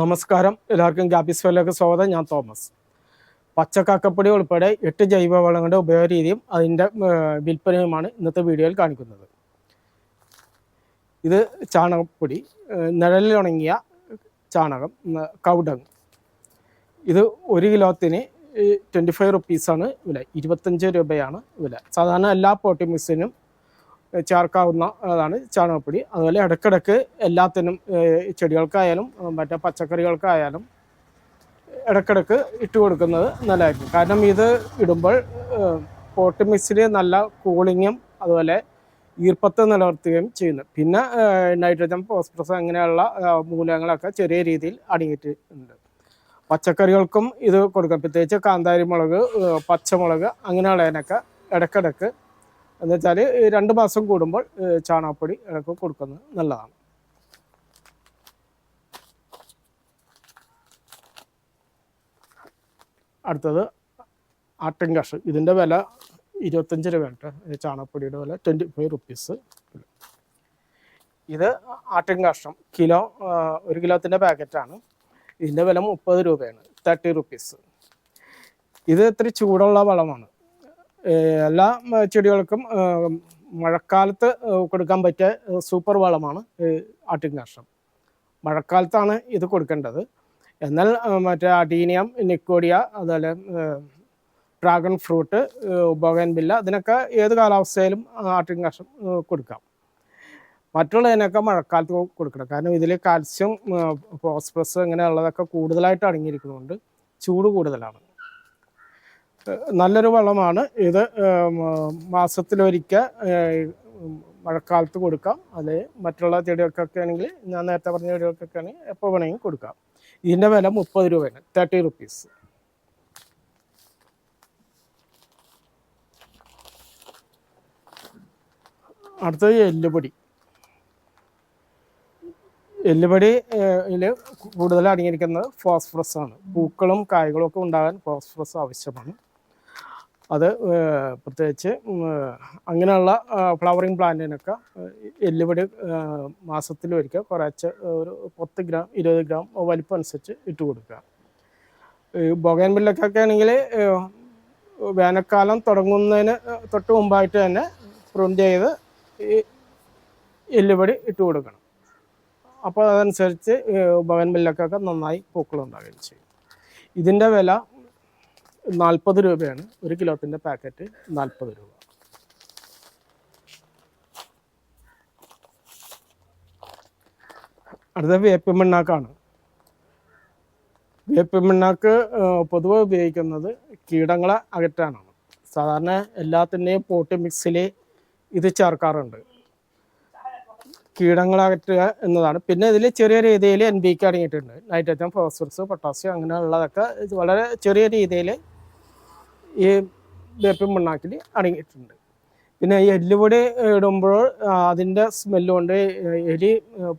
നമസ്കാരം. എല്ലാവർക്കും ഗ്യാപ്പിസ് ഫെയിലേക്ക് സ്വാഗതം. ഞാൻ തോമസ്. പച്ചക്കാക്കപ്പൊടി ഉൾപ്പെടെ എട്ട് ജൈവവളങ്ങളുടെ ഉപയോഗരീതിയും അതിന്റെ വിൽപ്പനയുമാണ് ഇന്നത്തെ വീഡിയോയിൽ കാണിക്കുന്നത്. ഇത് ചാണകപ്പൊടി നിഴലിലുണങ്ങിയ ചാണകം കൗഡങ്. ഇത് ഒരു കിലോത്തിന് ട്വന്റി ഫൈവ് റുപ്പീസാണ് വില. ഇരുപത്തഞ്ച് രൂപയാണ് വില. സാധാരണ എല്ലാ പോട്ടി മിക്സിനും ചേർക്കാവുന്ന അതാണ് ചാണകപ്പൊടി. അതുപോലെ ഇടയ്ക്കിടയ്ക്ക് എല്ലാത്തിനും ചെടികൾക്കായാലും മറ്റേ പച്ചക്കറികൾക്കായാലും ഇടയ്ക്കിടയ്ക്ക് ഇട്ട് കൊടുക്കുന്നത് നല്ലതായിരിക്കും. കാരണം ഇത് ഇടുമ്പോൾ പോട്ട് മിക്സിൽ നല്ല കൂളിങ്ങും അതുപോലെ ഈർപ്പത്തെ നിലനിർത്തുകയും ചെയ്യുന്നു. പിന്നെ നൈട്രജൻ ഫോസ്ഫറസ് അങ്ങനെയുള്ള മൂലകങ്ങളൊക്കെ ചെറിയ രീതിയിൽ അടങ്ങിയിട്ടുണ്ട്. പച്ചക്കറികൾക്കും ഇത് കൊടുക്കാം. പ്രത്യേകിച്ച് കാന്താരി മുളക് പച്ചമുളക് അങ്ങനെയുള്ളതിനൊക്കെ ഇടയ്ക്കിടയ്ക്ക് എന്ന് വെച്ചാൽ രണ്ട് മാസം കൂടുമ്പോൾ ചാണകപ്പൊടി ഇടയ്ക്ക് കൊടുക്കുന്നത് നല്ലതാണ്. അടുത്തത് ആട്ടിൻ കാഷ് ഇതിന്റെ വില ഇരുപത്തഞ്ച് രൂപ കേട്ടോ. ചാണകപ്പൊടിയുടെ വില ട്വന്റി ഫൈവ് റുപ്പീസ് ഇത് ആട്ടിൻ കാഷ്ടം കിലോ ഒരു കിലോത്തിന്റെ പാക്കറ്റാണ് ഇതിന്റെ വില മുപ്പത് രൂപയാണ്. തേർട്ടി റുപ്പീസ് ഇത് ഇത്തിരി ചൂടുള്ള വളമാണ്. എല്ലാ ചെടികൾക്കും മഴക്കാലത്ത് കൊടുക്കാൻ പറ്റിയ സൂപ്പർ വളമാണ് ആട്ടിൻ കാഷ്ടം മഴക്കാലത്താണ് ഇത് കൊടുക്കേണ്ടത്. എന്നാൽ മറ്റേ അഡീനിയം നിക്കോഡിയ അതുപോലെ ഡ്രാഗൺ ഫ്രൂട്ട് ബൊഗൻബില്ല അതിനൊക്കെ ഏത് കാലാവസ്ഥയിലും ആട്ടിൻ കാഷ്ടം കൊടുക്കാം. മറ്റുള്ളതിനൊക്കെ മഴക്കാലത്ത് കൊടുക്കണം. കാരണം ഇതിൽ കാൽസ്യം ഫോസ്ഫറസ് അങ്ങനെയുള്ളതൊക്കെ കൂടുതലായിട്ട് അടങ്ങിയിരിക്കുന്നതുകൊണ്ട് ചൂട് കൂടുതലാണ്. നല്ലൊരു വളമാണ്. ഇത് മാസത്തിലൊരിക്കൽ മഴക്കാലത്ത് കൊടുക്കാം. അല്ലെ മറ്റുള്ള ചെടികൾക്കൊക്കെ ആണെങ്കിൽ ഞാൻ നേരത്തെ പറഞ്ഞ ചെടികൾക്കൊക്കെ ആണെങ്കിൽ എപ്പോൾ വേണമെങ്കിൽ കൊടുക്കാം. ഇതിന്റെ വില മുപ്പത് രൂപയാണ് തേർട്ടി റുപ്പീസ്. അടുത്തത് എല്ലുപൊടി. എല്ലുപൊടി കൂടുതൽ അടങ്ങിയിരിക്കുന്നത് ഫോസ്ഫറസ് ആണ്. പൂക്കളും കായ്കളും ഒക്കെ ഉണ്ടാകാൻ ഫോസ്ഫറസ് ആവശ്യമാണ്. അത് പ്രത്യേകിച്ച് അങ്ങനെയുള്ള ഫ്ലവറിങ് പ്ലാന്റിനൊക്കെ എല്ലുപടി എല്ലുപൊടി ഒരിക്കൽ കുറച്ച് ഒരു പത്ത് ഗ്രാം ഇരുപത് ഗ്രാം വലിപ്പം അനുസരിച്ച് ഇട്ട് കൊടുക്കുക. ഈ ബൊഗൻവില്ലൊക്കെ ആണെങ്കിൽ വേനൽക്കാലം തുടങ്ങുന്നതിന് തൊട്ട് മുമ്പായിട്ട് തന്നെ പ്രിന്റ് ചെയ്ത് ഈ എല്ലുപടി ഇട്ട് കൊടുക്കണം. അപ്പോൾ അതനുസരിച്ച് ബഗൻബില്ലൊക്കെ നന്നായി പൂക്കളുണ്ടാകുകയും ചെയ്യും. ഇതിന്റെ വില നാൽപ്പത് രൂപയാണ്. ഒരു കിലോത്തിന്റെ പാക്കറ്റ് നാൽപ്പത് രൂപ. അടുത്ത വേപ്പ് മണ്ണാക്കാണ് വേപ്പ് മണ്ണാക്ക് പൊതുവെ ഉപയോഗിക്കുന്നത് കീടങ്ങളെ അകറ്റാനാണ്. സാധാരണ എല്ലാത്തിന്റെയും പോട്ട് മിക്സിൽ ഇത് ചേർക്കാറുണ്ട്. കീടങ്ങളെ അകറ്റുക എന്നതാണ്. പിന്നെ ഇതിൽ ചെറിയ രീതിയിൽ എൻ ബി കെ അടങ്ങിയിട്ടുണ്ട്. നൈട്രജൻ ഫോസ്ഫറസ് പൊട്ടാസ്യം അങ്ങനെയുള്ളതൊക്കെ വളരെ ചെറിയ രീതിയിൽ ഈ വേപ്പിൻ മണ്ണാക്കിൽ അടങ്ങിയിട്ടുണ്ട്. പിന്നെ ഈ എല്ലുപൊടി ഇടുമ്പോൾ അതിന്റെ സ്മെല്ല് കൊണ്ട് എലി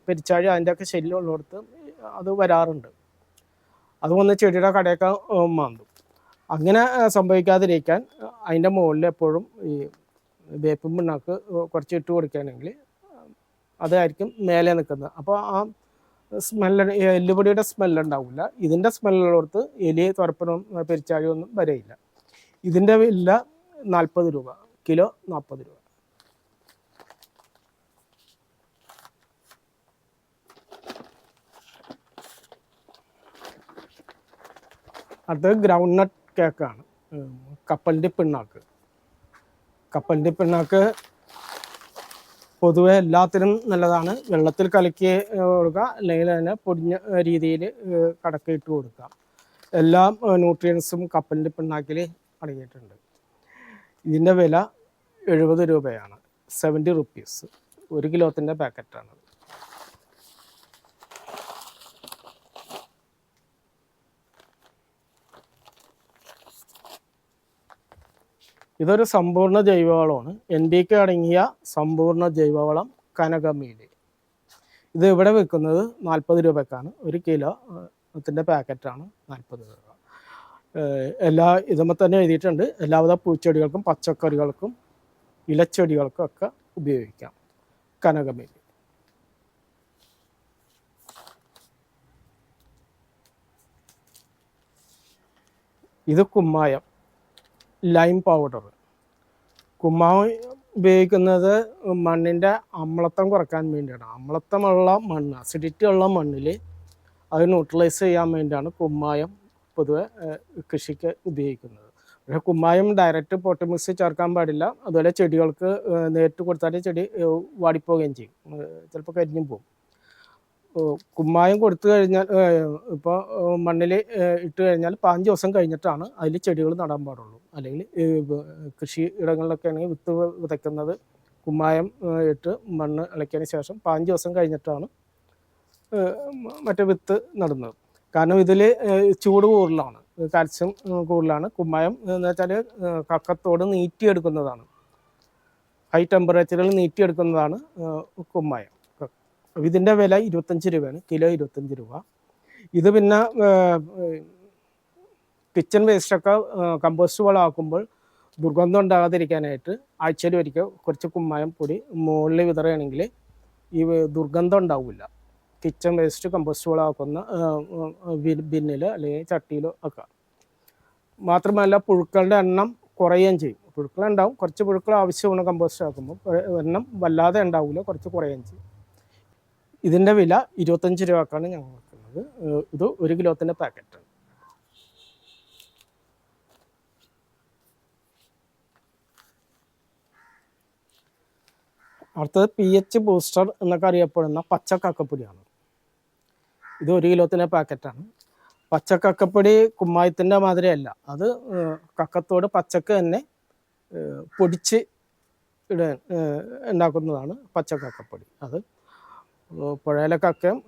പെരിച്ചാഴി അതിന്റെയൊക്കെ ശല്യം ഉള്ളിടത്ത് അത് വരാറുണ്ട്. അത് വന്ന് ചെടിയുടെ കടയൊക്കെ മാന്തും. അങ്ങനെ സംഭവിക്കാതിരിക്കാൻ അതിന്റെ മുകളിൽ എപ്പോഴും ഈ വേപ്പിൻ പിണ്ണാക്ക് കുറച്ച് ഇട്ട് കൊടുക്കുകയാണെങ്കിൽ അതായിരിക്കും മേലെ നിൽക്കുന്നത്. അപ്പോൾ ആ സ്മെല്ല് എല്ലുപൊടിയുടെ സ്മെല്ല് ഉണ്ടാവില്ല. ഇതിന്റെ സ്മെല്ലുള്ളവർക്ക് എലി തുറപ്പനും പെരിച്ചാഴിയൊന്നും വരെയില്ല. ഇതിന്റെ വില നാൽപ്പത് രൂപ കിലോ നാൽപ്പത് രൂപ. അടുത്തത് ഗ്രൗണ്ട് നട്ട് കേക്കാണ് കപ്പലിന്റെ പിണ്ണാക്ക്. കപ്പലിന്റെ പിണ്ണാക്ക് പൊതുവെ എല്ലാത്തിനും നല്ലതാണ്. വെള്ളത്തിൽ കലക്കി കൊടുക്കുക. അല്ലെങ്കിൽ തന്നെ പൊടിഞ്ഞ രീതിയിൽ കടക്കിയിട്ട് കൊടുക്കുക. എല്ലാ ന്യൂട്രിയൻസും കപ്പലിന്റെ പിണ്ണാക്കിൽ അടങ്ങിയിട്ടുണ്ട് ഇതിന്റെ വില എഴുപത് രൂപയാണ്. സെവന്റി റുപ്പീസ് ഒരു കിലോത്തിന്റെ പാക്കറ്റാണ് ഇതൊരു സമ്പൂർണ ജൈവവളമാണ്. എൻ ഡി കെ അടങ്ങിയ സമ്പൂർണ ജൈവവളം കനകമീൽ ഇത് ഇവിടെ വിൽക്കുന്നത് നാൽപ്പത് രൂപക്കാണ്. ഒരു കിലോ ത്തിന്റെ പാക്കറ്റാണ് നാൽപ്പത് രൂപ എല്ലാ ഇതുമ്പോൾ തന്നെ എഴുതിയിട്ടുണ്ട്. എല്ലാവിധ പൂച്ചെടികൾക്കും പച്ചക്കറികൾക്കും ഇലച്ചെടികൾക്കും ഒക്കെ ഉപയോഗിക്കാം. കനകമല്ലി ഇത് കുമ്മായം ലൈം പൗഡർ. കുമ്മായം ഉപയോഗിക്കുന്നത് മണ്ണിന്റെ അമ്ലത്വം കുറയ്ക്കാൻ വേണ്ടിയാണ്. അമ്ലത്വമുള്ള മണ്ണ് അസിഡിറ്റി ഉള്ള മണ്ണിൽ അത് ന്യൂട്രലൈസ് ചെയ്യാൻ വേണ്ടിയാണ് കുമ്മായം പൊതുവെ കൃഷിക്ക് ഉപയോഗിക്കുന്നത്. പക്ഷെ കുമ്മായം ഡയറക്റ്റ് പോട്ട് മിക്സ് ചേർക്കാൻ പാടില്ല. അതുപോലെ ചെടികൾക്ക് നേരിട്ട് കൊടുത്താൽ ചെടി വാടിപ്പോവുകയും ചെയ്യും. ചിലപ്പോൾ കരിഞ്ഞും പോകും. കുമ്മായം കൊടുത്തു കഴിഞ്ഞാൽ ഇപ്പോൾ മണ്ണിൽ ഇട്ട് കഴിഞ്ഞാൽ പതിനഞ്ച് ദിവസം കഴിഞ്ഞിട്ടാണ് അതിൽ ചെടികൾ നടാൻ പാടുള്ളൂ. അല്ലെങ്കിൽ കൃഷി ഇടങ്ങളിലൊക്കെ ആണെങ്കിൽ വിത്ത് വിതയ്ക്കുന്നത് കുമ്മായം ഇട്ട് മണ്ണ് ഇളക്കിയതിന് ശേഷം പതിനഞ്ച് ദിവസം കഴിഞ്ഞിട്ടാണ് മറ്റേ വിത്ത് നടുന്നത്. കാരണം ഇതിൽ ചൂട് കൂടുതലാണ്. കാൽസ്യം കൂടുതലാണ്. കുമ്മായം എന്ന് വെച്ചാൽ കക്കത്തോട് നീറ്റിയെടുക്കുന്നതാണ്. ഹൈ ടെമ്പറേച്ചറിൽ നീറ്റിയെടുക്കുന്നതാണ് കുമ്മായം. ഇതിന്റെ വില ഇരുപത്തഞ്ച് രൂപയാണ് കിലോ ഇരുപത്തഞ്ച് രൂപ. ഇത് പിന്നെ കിച്ചൺ വേസ്റ്റൊക്കെ കമ്പോസ്റ്റ് വളമാക്കുമ്പോൾ ദുർഗന്ധം ഉണ്ടാകാതിരിക്കാനായിട്ട് ആഴ്ചയിൽ ഒരിക്കൽ കുറച്ച് കുമ്മായം പൊടി മുകളിൽ വിതറുകയാണെങ്കിൽ ഈ ദുർഗന്ധം ഉണ്ടാവില്ല. കിച്ചൺ വേസ്റ്റ് കമ്പോസ്റ്റ് വളമാക്കുന്ന ബിന്നിൽ അല്ലെങ്കിൽ ചട്ടിയിലോ ഒക്കെ. മാത്രമല്ല പുഴുക്കളുടെ എണ്ണം കുറയുകയും ചെയ്യും. പുഴുക്കളുണ്ടാവും കുറച്ച് പുഴുക്കൾ ആവശ്യമാണ് കമ്പോസ്റ്റ് ആക്കുമ്പോൾ എണ്ണം വല്ലാതെ ഉണ്ടാവില്ല. കുറച്ച് കുറയുകയും ചെയ്യും. ഇതിന്റെ വില ഇരുപത്തഞ്ച് രൂപക്കാണ് ഞങ്ങൾ വെക്കുന്നത്. ഇത് ഒരു കിലോത്തിന്റെ പാക്കറ്റ് അടുത്തത് പി എച്ച് ബൂസ്റ്റർ എന്നൊക്കെ അറിയപ്പെടുന്ന പച്ച കക്കപ്പൊടിയാണ് ഇത് ഒരു കിലോത്തിന്റെ പാക്കറ്റാണ്. പച്ച കക്കപ്പൊടി കുമ്മായത്തിന്റെ മാതിരിയല്ല. അത് കക്കത്തോട് പച്ചക്ക് തന്നെ പൊടിച്ച് ഏഹ്, ഉണ്ടാക്കുന്നതാണ് പച്ച കക്കപ്പൊടി അത് പുഴയിലെ കക്കയും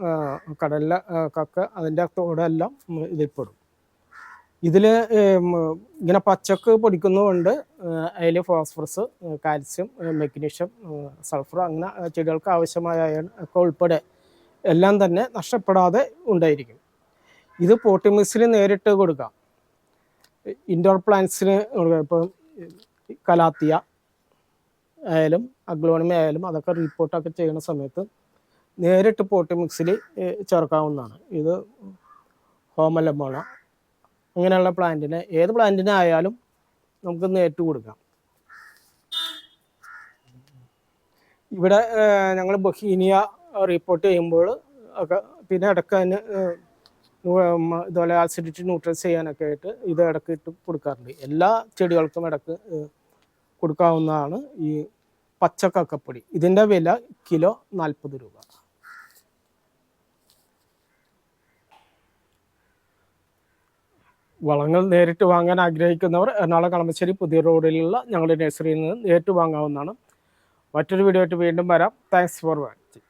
കടലിലെ കക്ക അതിന്റെ തോടെല്ലാം ഇതിൽപ്പെടും ഇതിൽ ഇങ്ങനെ പച്ചക്ക് പൊടിക്കുന്നതുകൊണ്ട് അതിൽ ഫോസ്ഫറസ് കാൽസ്യം മെഗ്നീഷ്യം സൾഫർ അങ്ങനെ ചെടികൾക്ക് ആവശ്യമായ ഒക്കെ ഉൾപ്പെടെ എല്ലാം തന്നെ നഷ്ടപ്പെടാതെ ഉണ്ടായിരിക്കും. ഇത് പോട്ടിമിക്സിൽ നേരിട്ട് കൊടുക്കാം. ഇൻഡോർ പ്ലാന്റ്സിന് ഇപ്പം കലാത്തിയ ആയാലും അഗ്ലോണിമ ആയാലും അതൊക്കെ റിപ്പോർട്ടൊക്കെ ചെയ്യുന്ന സമയത്ത് നേരിട്ട് പോട്ടിമിക്സിൽ ചേർക്കാവുന്നതാണ്. ഇത് ഹോമലമോണ അങ്ങനെയുള്ള പ്ലാന്റിനെ ഏത് പ്ലാന്റിനെ ആയാലും നമുക്ക് നേരിട്ട് കൊടുക്കാം. ഇവിടെ ഞങ്ങൾ ബൊഹീനിയ റിപ്പോർട്ട് ചെയ്യുമ്പോൾ ഒക്കെ പിന്നെ ഇടയ്ക്ക് അതിന് ഇതുപോലെ ആസിഡിറ്റി ന്യൂട്രൽസ് ചെയ്യാനൊക്കെ ആയിട്ട് ഇത് ഇടയ്ക്ക് ഇട്ട് കൊടുക്കാറുണ്ട്. എല്ലാ ചെടികൾക്കും ഇടയ്ക്ക് കൊടുക്കാവുന്നതാണ് ഈ പച്ച കക്കപ്പൊടി ഇതിന്റെ വില കിലോ നാൽപ്പത് രൂപ. വളങ്ങൾ നേരിട്ട് വാങ്ങാൻ ആഗ്രഹിക്കുന്നവർ എറണാകുളം കളമശ്ശേരി പുതിയ റോഡിലുള്ള ഞങ്ങളുടെ നഴ്സറിയിൽ നിന്ന് നേരിട്ട് വാങ്ങാവുന്നതാണ്. മറ്റൊരു വീഡിയോ ആയിട്ട് വീണ്ടും വരാം. Thanks for watching